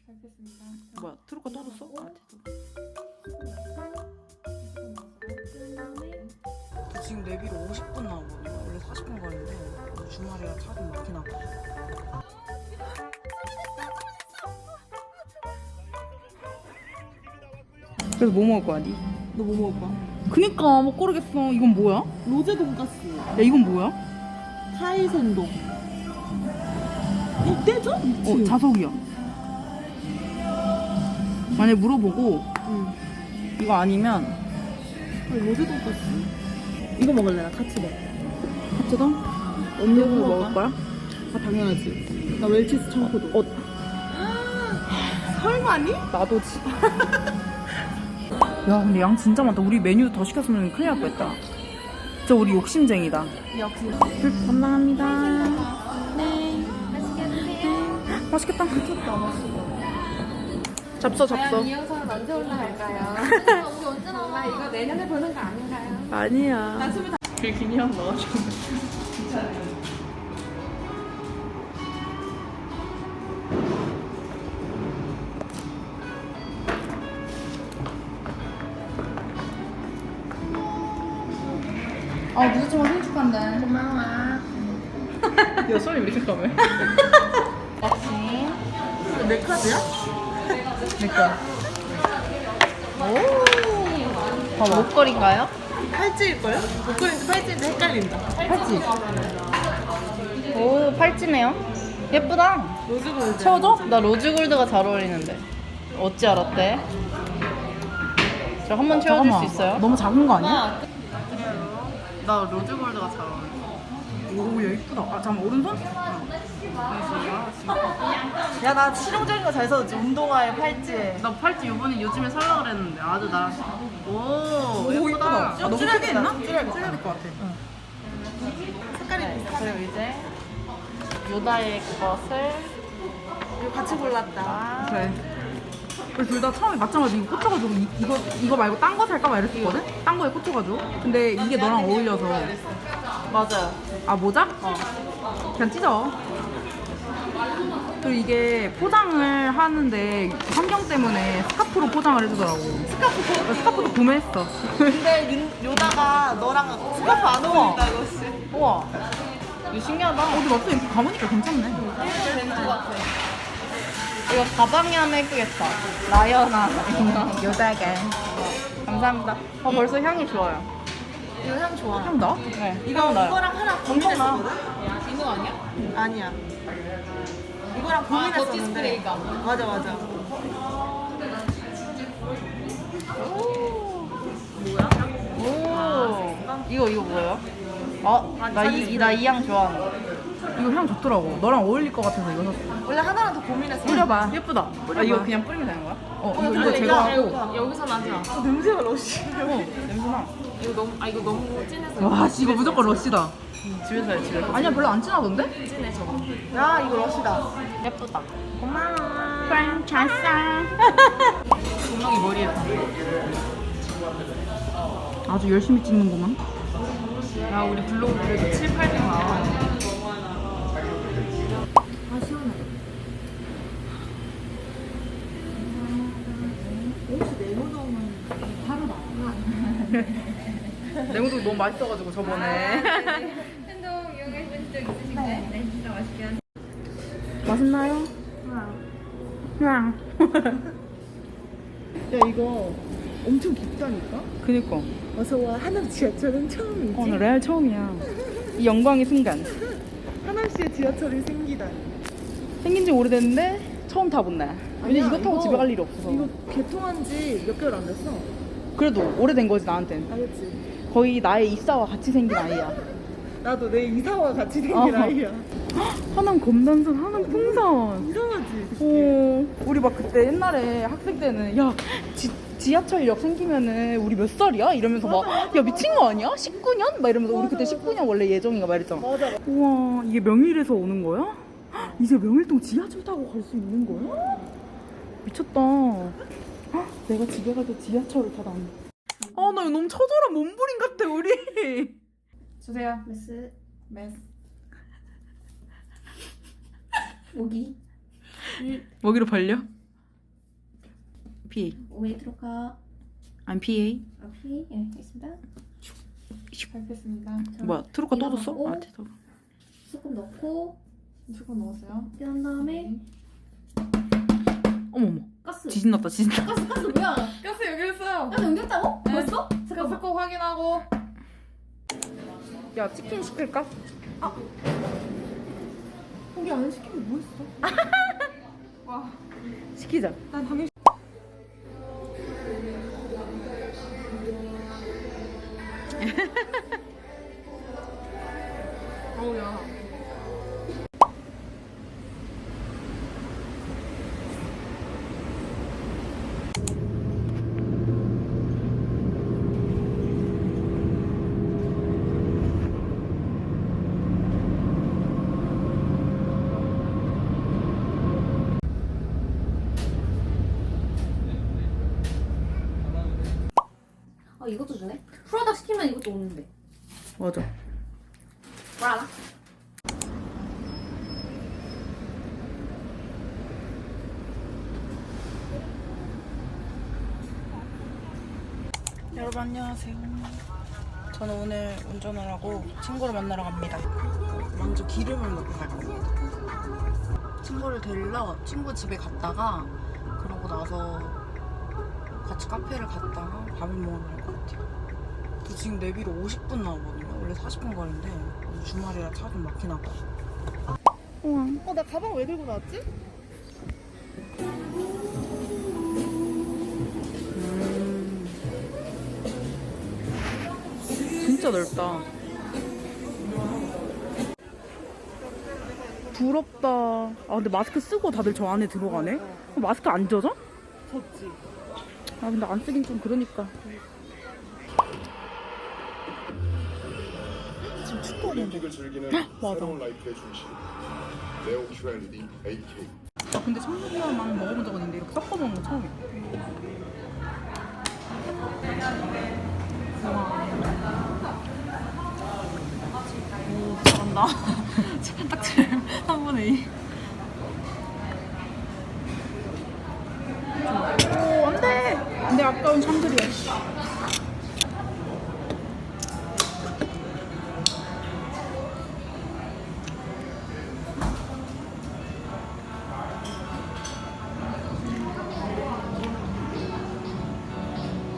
뵙겠습니다. 뭐야 트루가 떨어졌어? 아, 저 지금 내비로 50분 나오거든요. 원래 40분 걸리는데 오늘 주말이라 차좀 막히나 봐. 그래서 뭐 먹을 거야, 니? 너 뭐 먹을 거야? 그니까 못 고르겠어. 이건 뭐야? 로제 돈가스, 야 이건 뭐야? 카이센동. 이때죠? 어 자석이야. 만약 물어보고 응. 이거 아니면 아니, 로제 돈가스. 이거 먹을래? 나. 하츠동? 언제 음료수 먹을 거야? 아 당연하지. 나 웰치스 청포도. 어 설마니? 나도지. 야 근데 양 진짜 많다. 우리 메뉴 더 시켰으면 큰일 날 뻔했다. 진짜 우리 욕심쟁이다. 역시. 감사합니다. 네, 맛있게 드세요. 맛있겠다. 미쳤다, 맛있다. 잡숴 과연 잡숴. 이 영상은 언제 올라갈까요? 우리 언제 나와? 이거 내년에 보는 거 아닌가요? 아니야. 길긴이 형 넣어주고. 아, 무조건 생일 축하한다. 고마워. 야 소리 왜 이렇게 까매? 내 카드야? 내꺼. 오. 봐봐. 목걸이인가요? 팔찌일걸요? 목걸이인데 팔찌인데 헷갈린다. 팔찌. 오, 팔찌네요. 예쁘다. 로즈골드. 채워줘? 나 로즈골드가 잘 어울리는데. 어찌 알았대? 저 한 번 채워줄 잠깐만. 수 있어요? 너무 작은 거 아니야? 나 로즈골드가 잘 어울려. 오, 야 이쁘다. 아, 잠깐 오른손? 야, 나 실용적인 거 잘 써줬지. 운동화에 팔찌에. 나 팔찌 요번에 요즘에 살라 그랬는데 아주 나. 오, 오, 이쁘다. 아, 너무 줄여야 크게 했나? 된다. 줄여야 줄여야 될것 같아. 색깔이 비슷해. 그리고 이제 요다의 것을 이거 같이 골랐다. 아, 그래. 우리 둘 다 처음에 맞자마자 이거 꽂혀가지고 이, 이거 이거 말고 딴 거 살까 봐 이랬었거든? 딴 거에 꽂혀가지고. 근데 이게 너랑 어울려서. 맞아요. 아 모자? 어. 그냥 찢어. 그리고 이게 포장을 하는데 환경 때문에 스카프로 포장을 해주더라고. 스카프? 스카프도 구매했어. 근데 윤, 요다가 너랑 스카프 안 어울린다고 씨. 우와. 이거 신기하다. 어디 봤어? 이렇게 감으니까 괜찮네. 이거 가방에 하면 예쁘겠다. 라이언아. 여자가. 감사합니다. 어, 벌써 향이 좋아요. 이거 향 좋아. 형 나? 네. 이거 나요. 이거랑 하나 고민했었거든? 이거 아니야? 아니야. 이거랑 고민했었는데. 맞아 맞아. 오. 이거 이거 뭐예요? 어, 나이나이 향 좋아하는 거. 이거 향 좋더라고. 너랑 어울릴 것 같아서 이거 샀어. 원래 하나랑 더 고민했어. 뿌려봐. 예쁘다. 아, 이거 그냥 뿌리면 되는 거야? 어, 이거, 이거 제거하고. 여기서 나지 마. 어, 냄새가 러시. 어, 냄새나. 이거 너무 아 이거 너무 진해서 와, 씨, 이거 무조건 러시다. 집에서 해, 집에서. 아니야, 별로 안 진하던데? 진해 저거. 야 이거 러시다. 예쁘다. 조명이 머리에 아주 열심히 찍는구만. 야 우리 블로그 그래도 7, 800나 냉우도 너무 맛있어가지고 저번에. 행동 이용해본 적 있으신가요? 네, 진짜 맛있게 하세요. 맛있나요? 응. 야 이거 엄청 깊다니까? 그니까. 어서 와 하남 지하철은 처음이지. 어, 나 레알 처음이야. 이 영광의 순간. 하남시에 지하철이 생기다니. 생긴 지 오래됐는데 처음 타본 날. 왜냐 아니야, 이거 타고 이거- 집에 갈 일이 없어서. 이거 개통한 지 몇 개월 안 됐어. 그래도 오래된 거지 나한텐. 알겠지? 거의 나의 입사와 같이 생긴 아이야. 나도 내 이사와 같이 생긴 어허. 아이야. 하남 검단선, 하남 풍선. 이상하지? 어, 우리 막 그때 옛날에 학생 때는 야 지, 지하철역 생기면은 우리 몇 살이야? 이러면서 막 야 미친 거 아니야? 19년? 막 이러면서 우리 그때 19년 원래 예정인가 막 이랬잖아. 맞아. 우와 이게 명일에서 오는 거야? 헉, 이제 명일동 지하철 타고 갈 수 있는 거야? 미쳤다. 헉, 내가 집에 갈때 지하철을 타다니. 아 나 이거 너무 처절한 몸부림 같아 우리. 주세요. 메스, 메스. 모기. 먹이로 벌려? PA. 오메이 트로카 I'm PA. 앞이 예 있습니다. 밟겠습니다. 뭐야 트로카 또 이거 줬어? 하고. 아 대박. 소금 넣고 조금 넣었어요. 한 다음에 어머 어머. 가스. 지진 났다 지진 났다. 가스 가스 뭐야? 잠깐만. 꼭 확인하고. 야 치킨 시킬까? 우리 안 시킨 게뭐 있어? 와, 시키자. 난 당연히. 어우야. 이것도 주네. 프라다 시키면 이것도 오는데. 맞아. 뭘 알아? 여러분 안녕하세요. 저는 오늘 운전을 하고 친구를 만나러 갑니다. 먼저 기름을 넣고 갈 겁니다. 친구를 데리러 친구 집에 갔다가 그러고 나서 같이 카페를 갔다가 밥을 먹으러 갈 것 같아요. 저 지금 내비로 50분 나오거든요. 원래 40분 거리인데 오늘 주말이라 차 좀 막히나 봐. 어, 나 가방 왜 들고 나왔지? 진짜 넓다. 부럽다. 아 근데 마스크 쓰고 다들 저 안에 들어가네. 어, 마스크 안 젖어? 졌지. 아 근데 안 쓰긴 좀 그러니까. 올림픽을 즐기는 새로운 라이프의 중심 네오 QLED 8K 아 근데 청국이만 먹어본 적은 있는데 이렇게 섞어 먹는 거 처음이야. 오, 잘한다. 딱 지금 3분의 2. 오 안돼. 근데 아까운 샹들이야.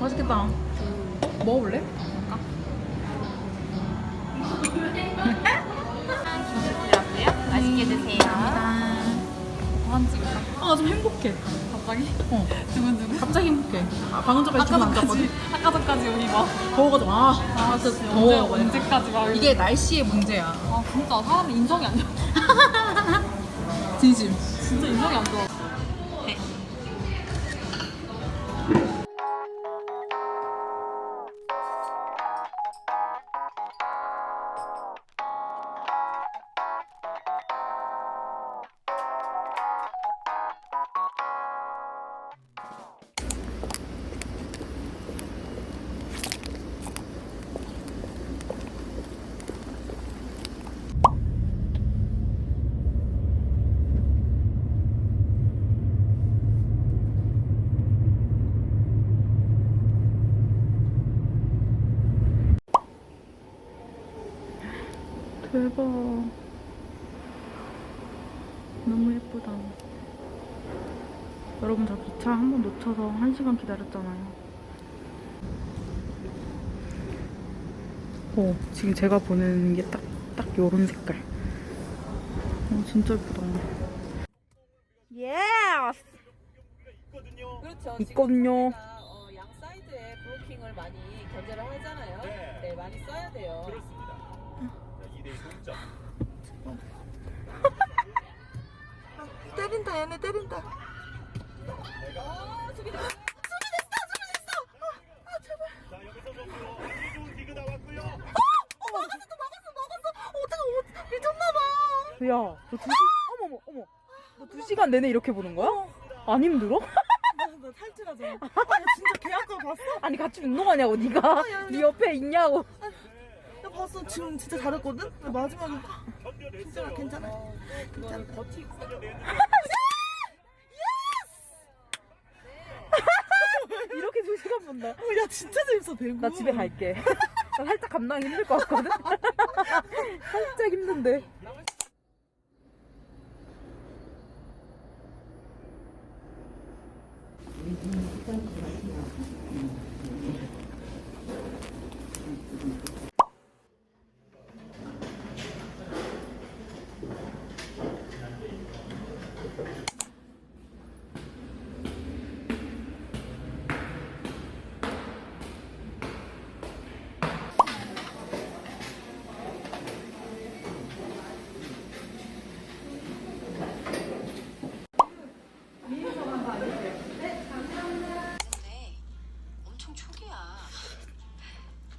맛있겠다. 먹어볼래? 맛있게 드세요. 아, 좀 행복해. 갑자기? 어. 두근두근. 갑자기 행복해. 아, 방금 전까지 아까 주문 안 전까지? 아까 전까지 우리 막. 더워가지고, 아, 아, 진짜 언제, 더워. 언제까지 막. 이게 날씨의 문제야. 아, 진짜 사람 인성이 안 좋아. 진심. 진짜 인성이 안 좋아. 대박. 너무 예쁘다. 여러분, 저 기차 한 번 놓쳐서 한 시간 기다렸잖아요. 어, 지금 제가 보는 게 딱, 딱 요런 색깔. 어, 진짜 예쁘다. 예스! 그렇죠. 있거든요. 어, 양 사이드에 브로킹을 많이 견제를 하잖아요. 네, 많이 써야 돼요. 때린다, 얘네 때린다. 어, 수비 됐어. 수비 됐어, 수비 됐어. 어, 아, 제발. 어, 막았어, 또 막았어, 막았어. 어떡해, 어, 미쳤나봐. 야, 너 두 시, 어머머, 어머. 너 두 시간 내내 이렇게 보는 거야? 안 힘들어? 나, 나 탈출하자. 아, 나 진짜 개 아까 봤어? 아니, 같이 운동하냐고, 네가. 네 옆에 있냐고. 지금 진짜 잘했거든? 근데 마지막에 진짜 괜찮아. 괜찮아. 본다. 야 진짜 재밌어 배구. 나 집에 갈게. 나 살짝 감당이 힘들 것 같거든. 살짝 힘든데 엄청 초기야.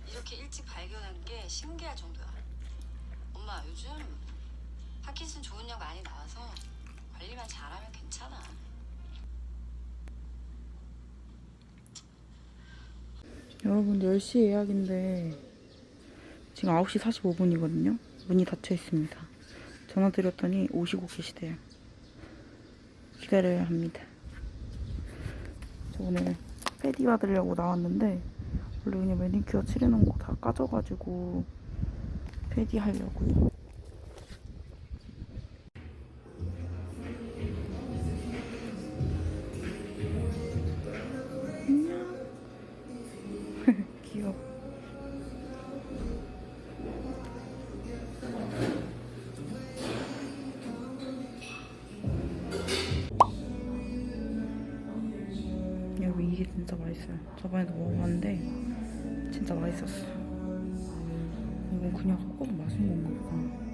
이렇게 일찍 발견한 게 신기할 정도야. 엄마 요즘 파킨슨 좋은 약 많이 나와서 관리만 잘하면 괜찮아. 여러분 10시 예약인데 지금 9시 45분이거든요. 문이 닫혀 있습니다. 전화 드렸더니 오시고 계시대요. 기다려야 합니다. 저 오늘 패디 받으려고 나왔는데 원래 그냥 매니큐어 칠해놓은 거 다 까져가지고 패디 하려고요. 저번에도 먹어봤는데 진짜 맛있었어. 이건 그냥 섞어서 맛있는 건가 보다.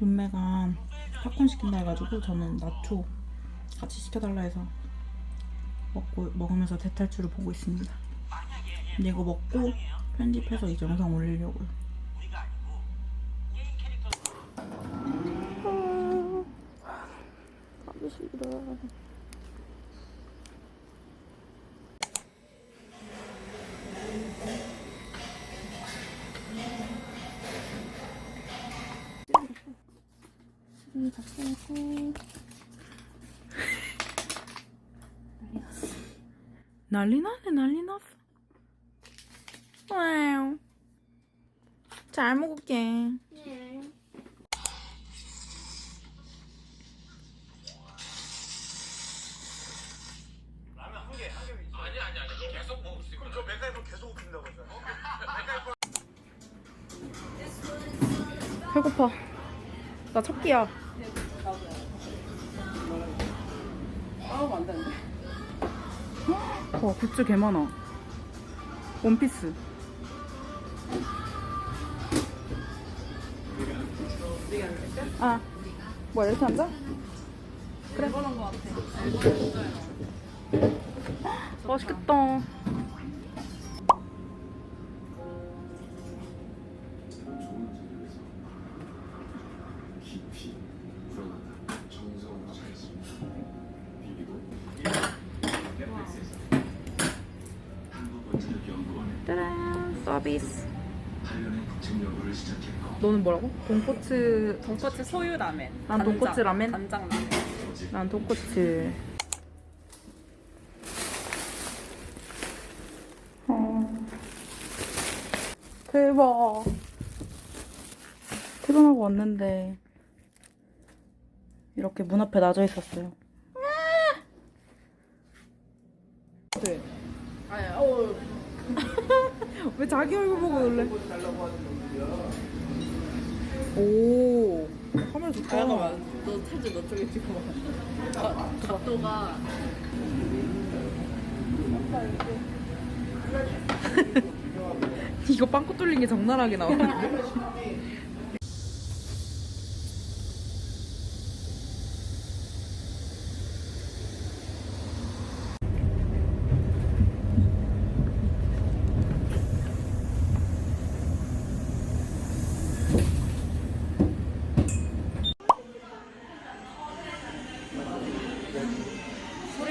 룸메가 팝콘 시킨다 해가지고 저는 나초 같이 시켜달라 해서 먹고 먹으면서 대탈출을 보고 있습니다. 근데 이거 먹고 편집해서 이 영상 올리려고요. 캐릭터 하기 싫어. 난리 났네 난리 났어. 와우. 잘 먹을게. 개, 한 개. 아니 와 굿즈 개 많아. 원피스. 아 뭐야 이렇게 앉아? 그래. 맛있겠다 너는 뭐라고? 돈코츠. 돈코츠 소유 라멘. 난 간장, 돈코츠 라멘? 간장 라멘. 난 돈코츠. 어. 대박. 퇴근하고 왔는데 이렇게 문 앞에 놔져 있었어요. 네. 왜 자기 얼굴 보고 놀래? 오, 카메라 좋다. 너 사진 너 쪽에 찍어 봐. 각도가 이거 빵꾸 뚫린 게 적나라하게 나오는데.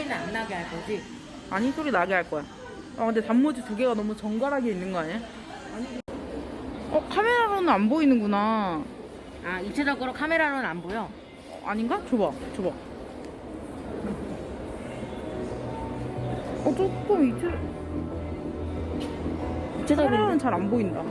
소리는 안 나게 할 거지. 아니 소리 나게 할 거야. 아 근데 단무지 두 개가 너무 정갈하게 있는 거 아니야? 어 카메라로는 안 보이는구나. 아 입체적으로 카메라로는 안 보여. 어, 아닌가? 줘봐, 줘봐. 어 조금 이틀. 카메라로는 잘 안 보인다.